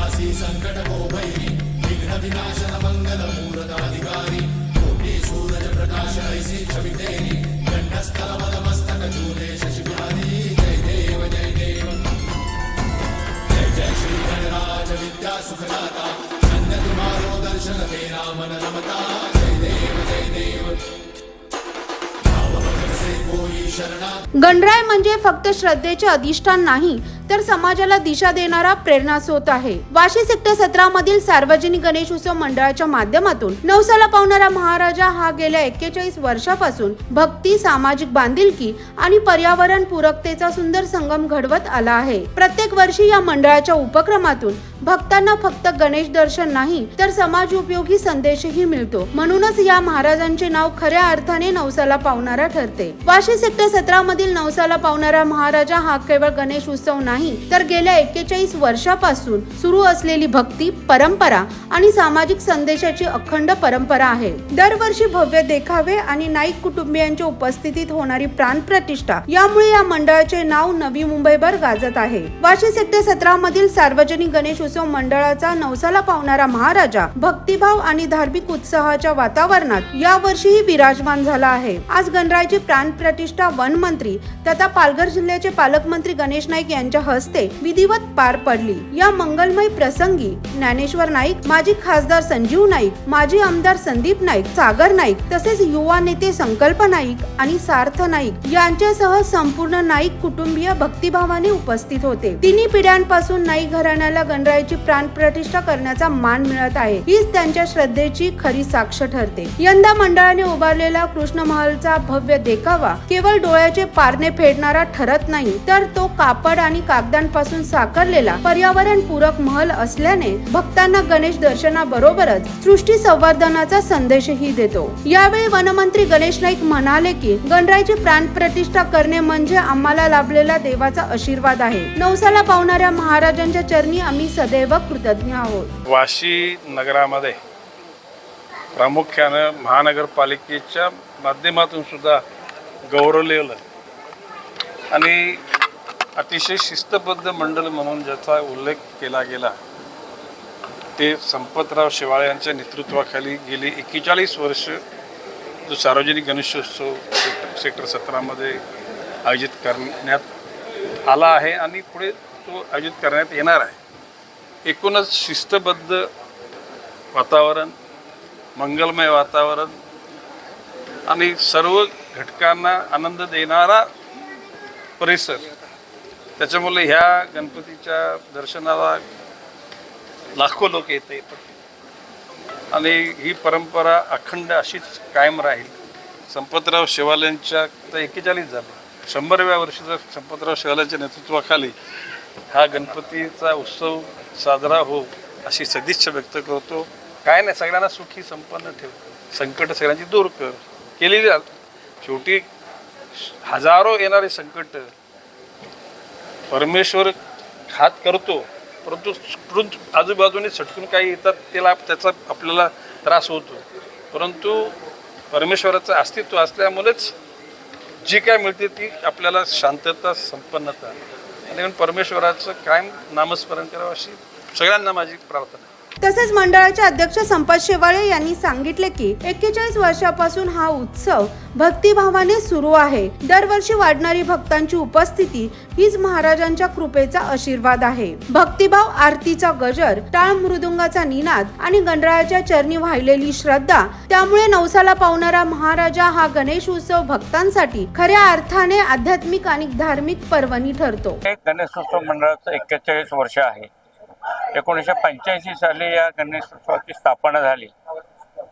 వినాశి సంకట కోపైరి విఘ్న వినాశన మంగళ మూలతాధికారి కోటి సూరజ ప్రకాశ ఐసి చవితేరి. గండస్థల మస్తక చూలే శశిభారి జయ దేవ జయ దేవ. జయ జయ శ్రీ గణరాజ విద్యా సుఖదాత. చంద్రకుమారో దర్శన తేరా మన రమతా జయ దేవ జయ దేవ. गणराय म्हणजे फक्त श्रद्धेचे अधिष्ठान नाही तर समाजाला दिशा देणारा प्रेरणास्रोत आहे. वाशी सेक्टर सतरा मधील सार्वजनिक गणेश उत्सव मंडळाच्या माध्यमातून नवसाला पावणारा महाराजा हा गेल्या एक्केचाळीस वर्षापासून भक्ती सामाजिक बांधिलकी आणि पर्यावरण पूरकतेचा सुंदर संगम घडवत आला आहे. प्रत्येक वर्षी या मंडळाच्या उपक्रमातून भक्तांना फक्त गणेश दर्शन नाही तर समाज उपयोगी संदेशही मिळतो. म्हणूनच या महाराजांचे नाव खऱ्या अर्थाने नवसाला पावणारा ठरते. वाशी सेक्टर सतरा मधील नवसाला पावणारा महाराजा हा केवळ गणेश उत्सव नाही तर गेल्या एक्केचाळीस वर्षापासून सुरू असलेली भक्ती परंपरा आणि सामाजिक संदेशाची अखंड परंपरा आहे. दरवर्षी भव्य देखावे आणि नाईक कुटुंबियांच्या उपस्थितीत होणारी प्राण प्रतिष्ठा यामुळे या मंडळाचे नाव नवी मुंबईभर गाजत आहे. वाशी सेक्टर सतरा मधील सार्वजनिक गणेश उत्सव मंडळाचा नवसाला पावणारा महाराजा भक्तिभाव आणि धार्मिक उत्साहाच्या वातावरणात या वर्षीही विराजमान झाला आहे. आज गणरायाची प्राणप्रतिष्ठा वन मंत्री तथा पालघर जिल्ह्याचे पालकमंत्री गणेश नाईक यांच्या हस्ते विधिवत पार पडली. या मंगलमय प्रसंगी ज्ञानेश्वर नाईक माजी खासदार संजीव नाईक माजी आमदार संदीप नाईक सागर नाईक तसेच युवा नेते संकल्प नाईक आणि सार्थ नाईक यांच्यासह संपूर्ण नाईक कुटुंबीय भक्तिभावाने उपस्थित होते. तिन्ही पिढ्यांपासून नाईक घराण्याला गणरायाची प्राणप्रतिष्ठा करण्याचा मान मिळत आहे. हीच त्यांच्या श्रद्धेची खरी साक्ष ठरते. यंदा मंडळाने उभारलेला कृष्ण महलचा भव्य देखावा केवळ डोळ्याचे पारणे फेडणारा ठरत नाही तर तो कापड आणि कागदांपासून साकारलेला पर्यावरण पूरक महल असल्याने भक्तांना गणेश दर्शनाबरोबरच सृष्टी संवर्धनाचा संदेशही देतो. यावेळी वनमंत्री गणेश नाईक म्हणाले की गणरायाची प्राणप्रतिष्ठा करणे म्हणजे आम्हाला लाभलेला देवाचा आशीर्वाद आहे. नवसाला पावणाऱ्या महाराजांच्या चरणी आम्ही सदैव कृतज्ञ आहोत. वाशी नगरामध्ये प्रामुख्यानं महानगरपालिकेच्या माध्यमातून सुद्धा गौरवलेलं आणि अतिशय शिस्तबद्ध मंडळ म्हणून ज्याचा उल्लेख केला गेला ते संपतराव शेवाळे यांच्या नेतृत्वाखाली गेली एक्केचाळीस वर्ष. जो सार्वजनिक गणेशोत्सव सेक्टर सेक्टर सतरामध्ये आयोजित करण्यात आला आहे आणि पुढे तो आयोजित करण्यात येणार आहे. एकूणच शिस्तबद्ध वातावरण मंगलमय वातावरण आणि सर्व घटकांना आनंद देणारा परिसर. त्याच्यामुळे ह्या गणपतीच्या दर्शनाला लाखो लोक येत. येतात आणि ही परंपरा अखंड अशीच कायम राहील. संपतराव शेवाल्यांच्या तर एकेचाळीस झालं. शंभरव्या वर्षीचा संपतराव शेवाल्यांच्या नेतृत्वाखाली हा गणपतीचा उत्सव साजरा हो अशी सदिच्छा व्यक्त करतो. काय नाही सगळ्यांना सुखी संपन्न ठेव. संकट सगळ्यांची दूर कर. केलेली शेवटी हजारो येणारे संकट परमेश्वर हात करतो. परंतु आजूबाजूने सटकून काही येतात त्याला त्याचा आपल्याला त्रास होतो. परंतु परमेश्वराचं अस्तित्व असल्यामुळेच जी काय मिळते ती आपल्याला शांतता संपन्नता. आणि म्हणून परमेश्वराचं कायम नामस्मरण करावं अशी सगळ्यांना माझी प्रार्थना आहे. तसेच मंडळाचे अध्यक्ष संपत शेवाळे यांनी सांगितले की एक्केचाळीस वर्षापासून हा उत्सव भक्तिभावाने सुरू आहे. दरवर्षी वाढणारी भक्तांची उपस्थिती हीच महाराजांच्या कृपेचा आशीर्वाद आहे. भक्तिभाव आरतीचा गजर टाळ मृदुंगाचा निनाद आणि गणरायाच्या चरणी वाहिलेली श्रद्धा त्यामुळे नवसाला पावणारा महाराजा हा गणेश उत्सव भक्तांसाठी खऱ्या अर्थाने आध्यात्मिक आणि धार्मिक पर्वणी ठरतो. गणेशोत्सव मंडळाचं एक्केचाळीस वर्ष आहे. एकोणीसशे पंच्याऐंशी साली या गणेशोत्सवाची स्थापना झाली.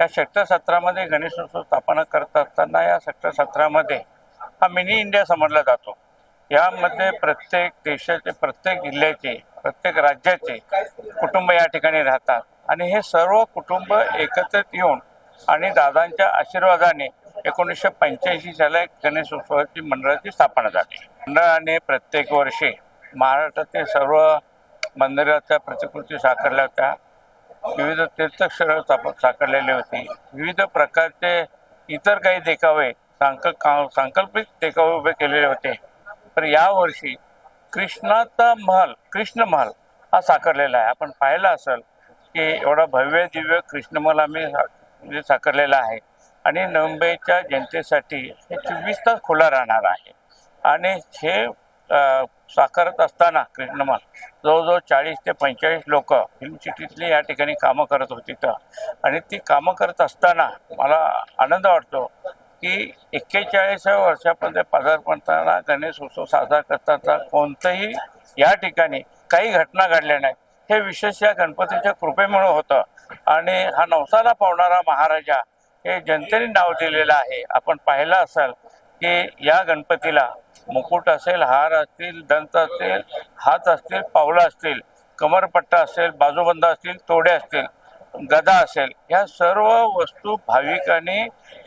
या सेक्टर सतरामध्ये गणेशोत्सव स्थापना करत असताना या सेक्टर सतरामध्ये हा मिनी इंडिया समजला जातो. यामध्ये प्रत्येक देशाचे प्रत्येक जिल्ह्याचे प्रत्येक राज्याचे कुटुंब या ठिकाणी राहतात. आणि हे सर्व कुटुंब एकत्रित येऊन आणि दादांच्या आशीर्वादाने एकोणीसशे पंच्याऐंशी साली गणेशोत्सवाची मंडळाची स्थापना झाली. मंडळाने प्रत्येक वर्षी महाराष्ट्रातील सर्व मंदिराच्या प्रतिकृती साकारल्या होत्या. विविध तीर्थक्षरं साप- साकारलेली होती. विविध प्रकारचे इतर काही देखावे सांक का- सांकल्पिक देखावे उभे केलेले होते. तर यावर्षी कृष्णाचा महल कृष्ण महल हा साकारलेला आहे. आपण पाहिला असेल की एवढा भव्य दिव्य कृष्णमल आम्ही म्हणजे साकारलेला आहे. आणि मुंबईच्या जनतेसाठी हे चोवीस तास खुला राहणार आहे. आणि हे साकारत असताना कृष्णमाल जवळजवळ चाळीस ते पंचेचाळीस लोक फिल्म सिटीतली या ठिकाणी कामं करत होती तर. आणि ती कामं करत असताना मला आनंद वाटतो की एक्केचाळीसाव्या वर्षापर्यंत पदार्पणताना गणेश उत्सव साजरा करताना कोणतंही या ठिकाणी काही घटना घडल्या नाहीत. हे विशेष या गणपतीच्या कृपेमुळे होतं. आणि हा नवसाला पावणारा महाराजा हे जनतेने नाव दिलेलं आहे. आपण पाहिलं असाल की या गणपतीला मुकुट असेल हार असतील दंत असतील हात असतील पावलं असतील कमरपट्टा असेल बाजूबंद असतील तोडे असतील गदा असेल ह्या सर्व वस्तू भाविकांनी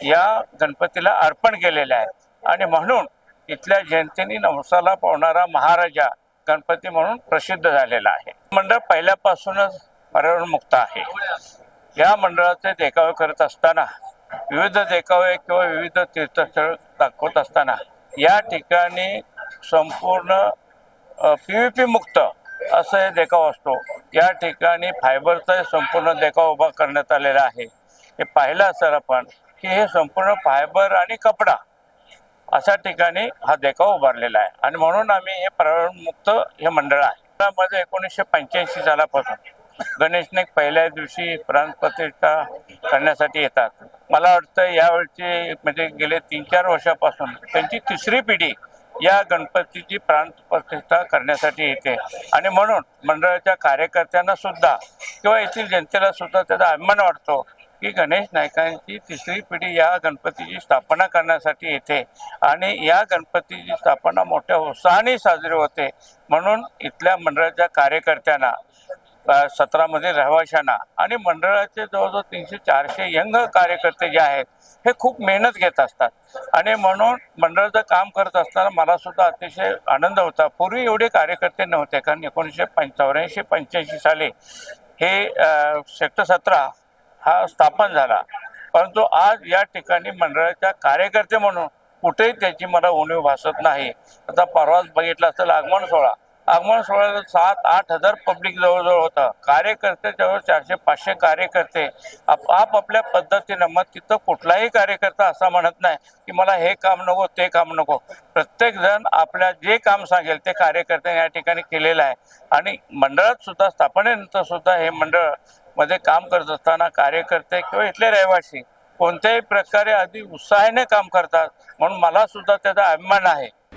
या गणपतीला अर्पण केलेल्या आहेत. आणि म्हणून इथल्या जयंतीने नवसाला पावणारा महाराजा गणपती म्हणून प्रसिद्ध झालेला आहे. मंडळ पहिल्यापासूनच पर्यावरणमुक्त आहे. या मंडळाचे देखावे करत असताना विविध देखावे किंवा विविध तीर्थस्थळ दाखवत असताना या ठिकाणी संपूर्ण पी व्ही पी मुक्त असं हे देखाव असतो. या ठिकाणी फायबरचा संपूर्ण देखाव उभा करण्यात आलेला आहे. हे पाहिलं असेल आपण की हे संपूर्ण फायबर आणि कपडा अशा ठिकाणी हा देखाव उभारलेला आहे. आणि म्हणून आम्ही हे पर्यावरणमुक्त हे मंडळ आहे. त्यामध्ये एकोणीसशे पंच्याऐंशी सालापासून गणेश नाईक पहिल्या दिवशी प्राणप्रतिष्ठा करण्यासाठी येतात. मला वाटतं यावेळची म्हणजे गेले तीन चार वर्षापासून त्यांची तिसरी पिढी या गणपतीची प्राणप्रतिष्ठा करण्यासाठी येते. आणि म्हणून मंडळाच्या कार्यकर्त्यांना सुद्धा किंवा येथील जनतेला सुद्धा त्याचा अभिमान वाटतो की गणेश नायकांची तिसरी पिढी या गणपतीची स्थापना करण्यासाठी येते. आणि या गणपतीची स्थापना मोठ्या उत्साहाने साजरी होते. म्हणून इथल्या मंडळाच्या कार्यकर्त्यांना सत्रामध्ये रहिवाशांना आणि मंडळाचे जवळजवळ तीनशे चारशे यंग कार्यकर्ते जे आहेत हे खूप मेहनत घेत असतात. आणि म्हणून मंडळाचं काम करत असताना मला सुद्धा अतिशय आनंद होता. पूर्वी एवढे कार्यकर्ते नव्हते कारण एकोणीसशे पंच चौऱ्याऐंशी पंच्याऐंशी साली हे सेक्टर सतरा हा स्थापन झाला. परंतु आज या ठिकाणी मंडळाच्या कार्यकर्ते म्हणून कुठेही त्याची मला उणीव भासत नाही. आता परवाच बघितला असेल आगमन सोहळा. आगमन सोहळ्याला सात आठ हजार पब्लिक जवळजवळ होतं. कार्यकर्ते जवळ चारशे पाचशे कार्यकर्ते आप आपापल्या पद्धतीनं मग तिथं कुठलाही कार्यकर्ता असा म्हणत नाही की मला हे काम नको ते काम नको. प्रत्येक जण आपल्या जे काम सांगेल ते कार्यकर्त्यांनी या ठिकाणी केलेलं आहे. आणि मंडळात सुद्धा स्थापनेनंतर सुद्धा हे मंडळमध्ये काम करत असताना कार्यकर्ते किंवा इथले रहिवासी कोणत्याही प्रकारे अगदी उत्साहाने काम करतात म्हणून मला सुद्धा त्याचा अभिमान आहे.